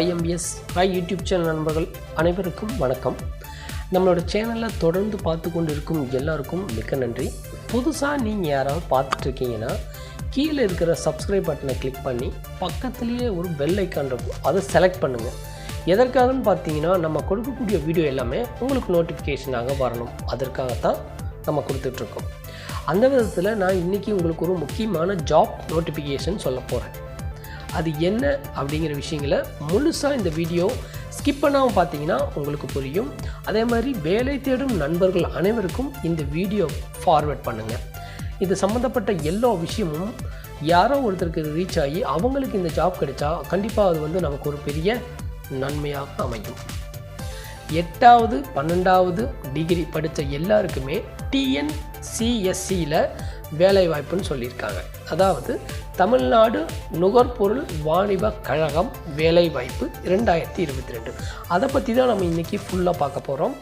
IMPS ஐ YouTube channel நண்பர்கள் அனைவருக்கும் வணக்கம். நம்மளோட சேனலை தொடர்ந்து பார்த்து கொண்டு இருக்கும் எல்லாருக்கும் மிக்க நன்றி. புதுசாக நீங்கள் யாராவது பார்த்துட்டு இருக்கீங்கன்னா கீழே இருக்கிற சப்ஸ்கிரைப் பட்டனை கிளிக் பண்ணி பக்கத்துலேயே ஒரு பெல் ஐக்கான் இருக்கும். அதை செலக்ட் பண்ணுங்கள் எதற்காகன்னு பார்த்தீங்கன்னா நம்ம கொடுக்கக்கூடிய வீடியோ எல்லாமே உங்களுக்கு நோட்டிஃபிகேஷனாக வரணும். அதற்காகத்தான் நம்ம கொடுத்துட்ருக்கோம் அந்த விதத்தில் நான் இன்றைக்கி உங்களுக்கு ஒரு முக்கியமான ஜாப் நோட்டிஃபிகேஷன் சொல்ல போகிறேன் அது என்ன அப்படிங்கிற விஷயங்களை முழுசாக இந்த வீடியோ ஸ்கிப் பண்ணாமல் பார்த்தீங்கன்னா உங்களுக்கு புரியும். அதே மாதிரி வேலை தேடும் நண்பர்கள் அனைவருக்கும் இந்த வீடியோ ஃபார்வேர்ட் பண்ணுங்கள் இது சம்மந்தப்பட்ட எல்லா விஷயமும் யாரோ ஒருத்தருக்கு ரீச் ஆகி அவங்களுக்கு இந்த ஜாப் கிடைச்சா கண்டிப்பாக அது வந்து நமக்கு ஒரு பெரிய நன்மையாக அமையும். எட்டாவது பன்னெண்டாவது டிகிரி படித்த எல்லாருக்குமே டிஎன்சிஎஸ்சியில் வேலைவாய்ப்புன்னு சொல்லியிருக்காங்க. அதாவது தமிழ்நாடு நுகர்பொருள் வாணிப கழகம் வேலைவாய்ப்பு இரண்டாயிரத்தி இருபத்தி ரெண்டு. அதை பற்றி தான் நம்ம இன்றைக்கி ஃபுல்லாக பார்க்க போகிறோம்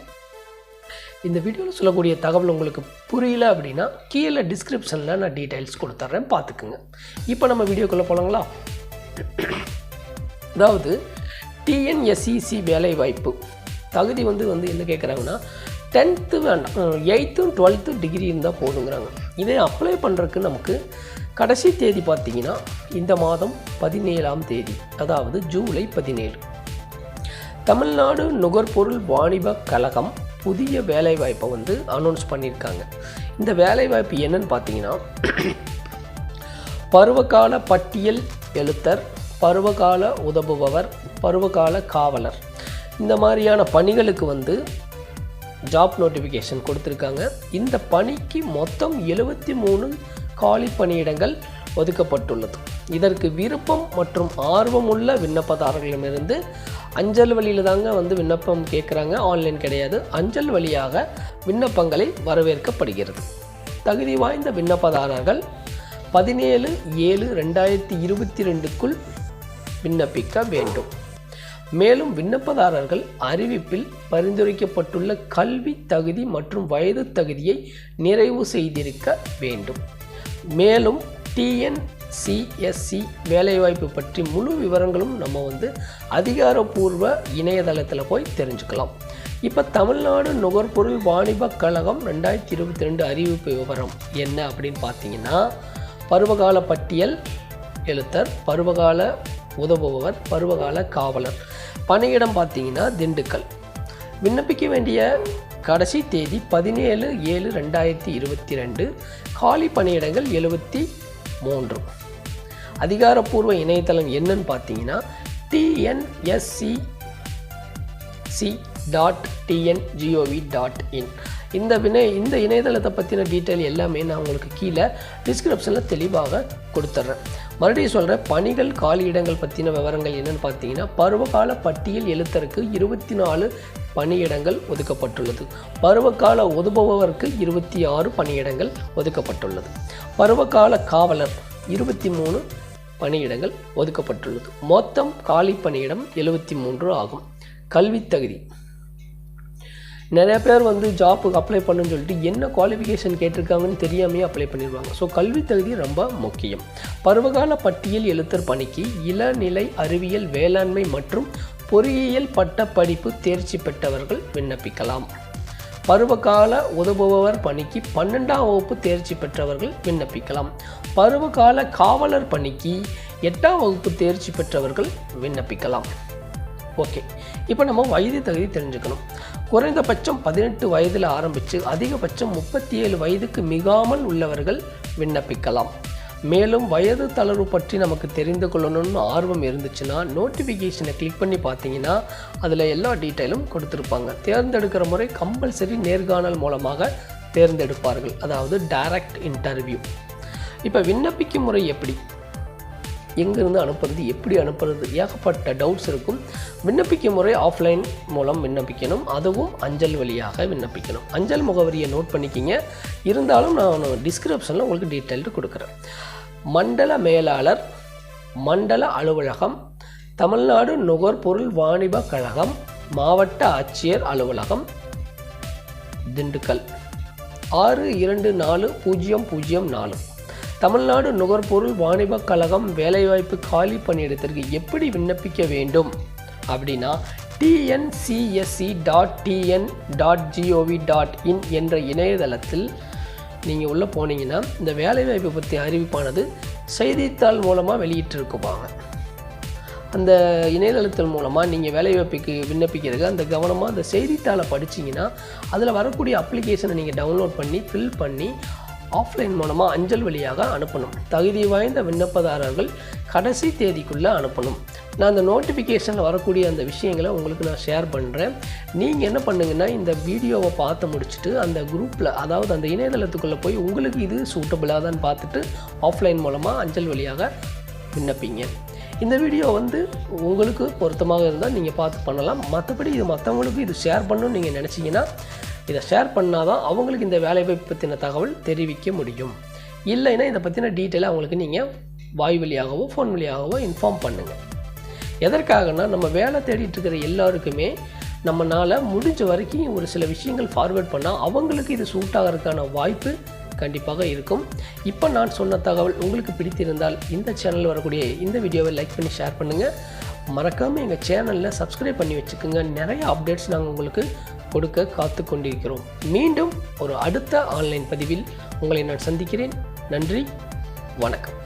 இந்த வீடியோவில் சொல்லக்கூடிய தகவல் உங்களுக்கு புரியல அப்படின்னா கீழே டிஸ்கிரிப்ஷனில் நான் டீட்டெயில்ஸ் கொடுத்துட்றேன் பார்த்துக்குங்க. இப்போ நம்ம வீடியோக்குள்ளே போகலாங்களா அதாவது டிஎன்எஸ்சிசி வேலைவாய்ப்பு. தகுதி வந்து வந்து என்ன கேட்குறாங்கன்னா டென்த்து வேண்டாம் எயித்தும் டுவெல்த்து டிகிரி இருந்தால் போதுங்கிறாங்க. இதே அப்ளை பண்ணுறதுக்கு நமக்கு கடைசி தேதி பார்த்தீங்கன்னா இந்த மாதம் பதினேழாம் தேதி அதாவது ஜூலை பதினேழு. தமிழ்நாடு நுகர்பொருள் வாணிப கழகம் புதிய வேலைவாய்ப்பை வந்து அனௌன்ஸ் பண்ணியிருக்காங்க. இந்த வேலைவாய்ப்பு என்னன்னு பார்த்தீங்கன்னா பருவகால பட்டியல் எழுத்தர் பருவகால உதவுபவர் பருவகால காவலர். இந்த மாதிரியான பணிகளுக்கு வந்து ஜாப் நோட்டிஃபிகேஷன் கொடுத்துருக்காங்க. இந்த பணிக்கு மொத்தம் எழுபத்தி மூணு காலி பணியிடங்கள் ஒதுக்கப்பட்டுள்ளது. இதற்கு விருப்பம் மற்றும் ஆர்வமுள்ள விண்ணப்பதாரர்களிடமிருந்து அஞ்சல் வழியில் தாங்க வந்து விண்ணப்பம் கேட்குறாங்க ஆன்லைன் கிடையாது. அஞ்சல் வழியாக விண்ணப்பங்களை வரவேற்கப்படுகிறது. தகுதி வாய்ந்த விண்ணப்பதாரர்கள் பதினேழு ஏழு ரெண்டாயிரத்தி இருபத்தி ரெண்டுக்குள் விண்ணப்பிக்க வேண்டும். மேலும் விண்ணப்பதாரர்கள் அறிவிப்பில் பரிந்துரைக்கப்பட்டுள்ள கல்வி தகுதி மற்றும் வயது தகுதியை நிறைவு செய்திருக்க வேண்டும். மேலும் டிஎன்சிஎஸ்சி வேலைவாய்ப்பு பற்றி முழு விவரங்களும் நம்ம வந்து அதிகாரப்பூர்வ இணையதளத்தில் போய் தெரிஞ்சுக்கலாம். இப்போ தமிழ்நாடு நுகர்பொருள் வாணிப கழகம் ரெண்டாயிரத்தி இருபத்தி ரெண்டு அறிவிப்பு விவரம் என்ன அப்படின்னு பார்த்தீங்கன்னா பருவகால பட்டியல் எழுத்தர் பருவகால உதவுபவர் பருவகால காவலர். பணியிடம் பார்த்தீங்கன்னா திண்டுக்கல். விண்ணப்பிக்க வேண்டிய கடைசி தேதி பதினேழு ஏழு ரெண்டாயிரத்தி இருபத்தி ரெண்டு காலி பணியிடங்கள் எழுபத்தி மூன்று அதிகாரப்பூர்வ இணையதளம் என்னன்னு பார்த்தீங்கன்னா TNSC C dot TNGOV dot in இந்த வினை இந்த இணையதளத்தை பற்றின டீட்டெயில் எல்லாமே நான் உங்களுக்கு கீழே டிஸ்கிரிப்ஷனில் தெளிவாக கொடுத்துட்றேன். மறுபடியும் சொல்கிறேன் பணிகள் காலியிடங்கள் பற்றின விவரங்கள் என்னென்னு பார்த்தீங்கன்னா பருவகால பட்டியல் எழுத்தருக்கு இருபத்தி நாலு பணியிடங்கள் ஒதுக்கப்பட்டுள்ளது. பருவகால உதவுபவருக்கு இருபத்தி ஆறு பணியிடங்கள் ஒதுக்கப்பட்டுள்ளது. பருவகால காவலர் இருபத்தி மூணு பணியிடங்கள் ஒதுக்கப்பட்டுள்ளது. மொத்தம் காலி பணியிடம் எழுபத்தி மூன்று ஆகும். கல்வி தகுதி. நிறைய பேர் வந்து ஜாப்புக்கு அப்ளை பண்ணுன்னு சொல்லிட்டு என்ன குவாலிஃபிகேஷன் கேட்டிருக்காங்கன்னு தெரியாமையே அப்ளை பண்ணிடுவாங்க ஸோ கல்வி தகுதி ரொம்ப முக்கியம். பருவகால பட்டியல் எழுத்தர் பணிக்கு இளநிலை அறிவியல் வேளாண்மை மற்றும் பொறியியல் பட்ட படிப்பு தேர்ச்சி பெற்றவர்கள் விண்ணப்பிக்கலாம். பருவகால உதவுபவர் பணிக்கு பன்னெண்டாம் வகுப்பு தேர்ச்சி பெற்றவர்கள் விண்ணப்பிக்கலாம். பருவகால காவலர் பணிக்கு எட்டாம் வகுப்பு தேர்ச்சி பெற்றவர்கள் விண்ணப்பிக்கலாம். ஓகே. இப்போ நம்ம வயது தகுதி தெரிஞ்சுக்கணும். குறைந்தபட்சம் பதினெட்டு வயதில் ஆரம்பித்து அதிகபட்சம் முப்பத்தி ஏழு வயதுக்கு மிகாமல் உள்ளவர்கள் விண்ணப்பிக்கலாம். மேலும் வயது தளர்வு பற்றி நமக்கு தெரிந்து கொள்ளணும்னு ஆர்வம் இருந்துச்சுன்னா நோட்டிஃபிகேஷனை கிளிக் பண்ணி பார்த்தீங்கன்னா அதில் எல்லா டீட்டெயிலும் கொடுத்துருப்பாங்க. தேர்ந்தெடுக்கிற முறை கம்பல்சரி நேர்காணல் மூலமாக தேர்ந்தெடுப்பார்கள். அதாவது டைரக்ட் இன்டர்வியூ இப்போ விண்ணப்பிக்கும் முறை எப்படி? எங்கேருந்து அனுப்புறது எப்படி அனுப்புறது ஏகப்பட்ட டவுட்ஸ் இருக்கும். விண்ணப்பிக்கும் முறை ஆஃப்லைன் மூலம் விண்ணப்பிக்கணும். அதுவும் அஞ்சல் வழியாக விண்ணப்பிக்கணும். அஞ்சல் முகவரியை நோட் பண்ணிக்கிங்க. இருந்தாலும் நான் டிஸ்கிரிப்ஷனில் உங்களுக்கு டீட்டெயில்டு கொடுக்குறேன். மண்டல மேலாளர் மண்டல அலுவலகம் தமிழ்நாடு நுகர்பொருள் வாணிப கழகம் மாவட்ட ஆட்சியர் அலுவலகம் திண்டுக்கல். ஆறு இரண்டு நாலு பூஜ்ஜியம் பூஜ்ஜியம் நாலு. தமிழ்நாடு நுகர்பொருள் வாணிபக் கழகம் வேலைவாய்ப்பு காலி பணியிடத்திற்கு எப்படி விண்ணப்பிக்க வேண்டும்? அப்படின்னா TNCSC dot TN dot GOV dot in என்ற இணையதளத்தில் நீங்கள் உள்ளே போனீங்கன்னா இந்த வேலைவாய்ப்பு பற்றி அறிவிப்பானது செய்தித்தாள் மூலமாக வெளியிட்டிருக்குவாங்க அந்த இணையதளத்தின் மூலமாக நீங்கள் வேலைவாய்ப்புக்கு விண்ணப்பிக்கிறதுக்கு அந்த கவனமாக அந்த செய்தித்தாளை படிச்சீங்கன்னா அதில் வரக்கூடிய அப்ளிகேஷனை நீங்கள் டவுன்லோட் பண்ணி ஃபில் பண்ணி ஆஃப்லைன் மூலமாக அஞ்சல் வழியாக அனுப்பணும். தகுதி வாய்ந்த விண்ணப்பதாரர்கள் கடைசி தேதிக்குள்ளே அனுப்பணும். நான் அந்த நோட்டிஃபிகேஷனில் வரக்கூடிய அந்த விஷயங்களை உங்களுக்கு நான் ஷேர் பண்ணுறேன் நீங்கள் என்ன பண்ணுங்கன்னா இந்த வீடியோவை பார்த்து முடிச்சுட்டு அந்த குரூப்பில் அதாவது அந்த இணையதளத்துக்குள்ளே போய் உங்களுக்கு இது சூட்டபிளாக தான் பார்த்துட்டு ஆஃப்லைன் மூலமாக அஞ்சல் வழியாக விண்ணப்பிங்க. இந்த வீடியோ வந்து உங்களுக்கு பொருத்தமாக இருந்தால் நீங்கள் பார்த்து பண்ணலாம். மற்றபடி இது மற்றவங்களுக்கு இது ஷேர் பண்ணணும்னு நீங்கள் நினச்சிங்கன்னா இதை ஷேர் பண்ணால் தான் அவங்களுக்கு இந்த வேலைவாய்ப்பு பற்றின தகவல் தெரிவிக்க முடியும். இல்லைன்னா இதை பற்றின டீட்டெயிலாக அவங்களுக்கு நீங்கள் வாய் வழியாகவோ ஃபோன் வழியாகவோ இன்ஃபார்ம் பண்ணுங்கள் எதற்காகனா நம்ம வேலை தேடிட்டு இருக்கிற எல்லாருக்குமே நம்மளால் முடிஞ்ச வரைக்கும் ஒரு சில விஷயங்கள் ஃபார்வேர்ட் பண்ணால் அவங்களுக்கு இது சூட் ஆகிறதுக்கான வாய்ப்பு கண்டிப்பாக இருக்கும். இப்போ நான் சொன்ன தகவல் உங்களுக்கு பிடித்திருந்தால் இந்த சேனலில் வரக்கூடிய இந்த வீடியோவை லைக் பண்ணி ஷேர் பண்ணுங்கள் மறக்காமல் எங்கள் சேனலில் சப்ஸ்கிரைப் பண்ணி வச்சுக்கோங்க. நிறைய அப்டேட்ஸ் நாங்கள் உங்களுக்கு கொடுக்க காத்து கொண்டிருக்கிறோம். மீண்டும் ஒரு அடுத்த ஆன்லைன் பதிவில் உங்களை நான் சந்திக்கிறேன். நன்றி வணக்கம்.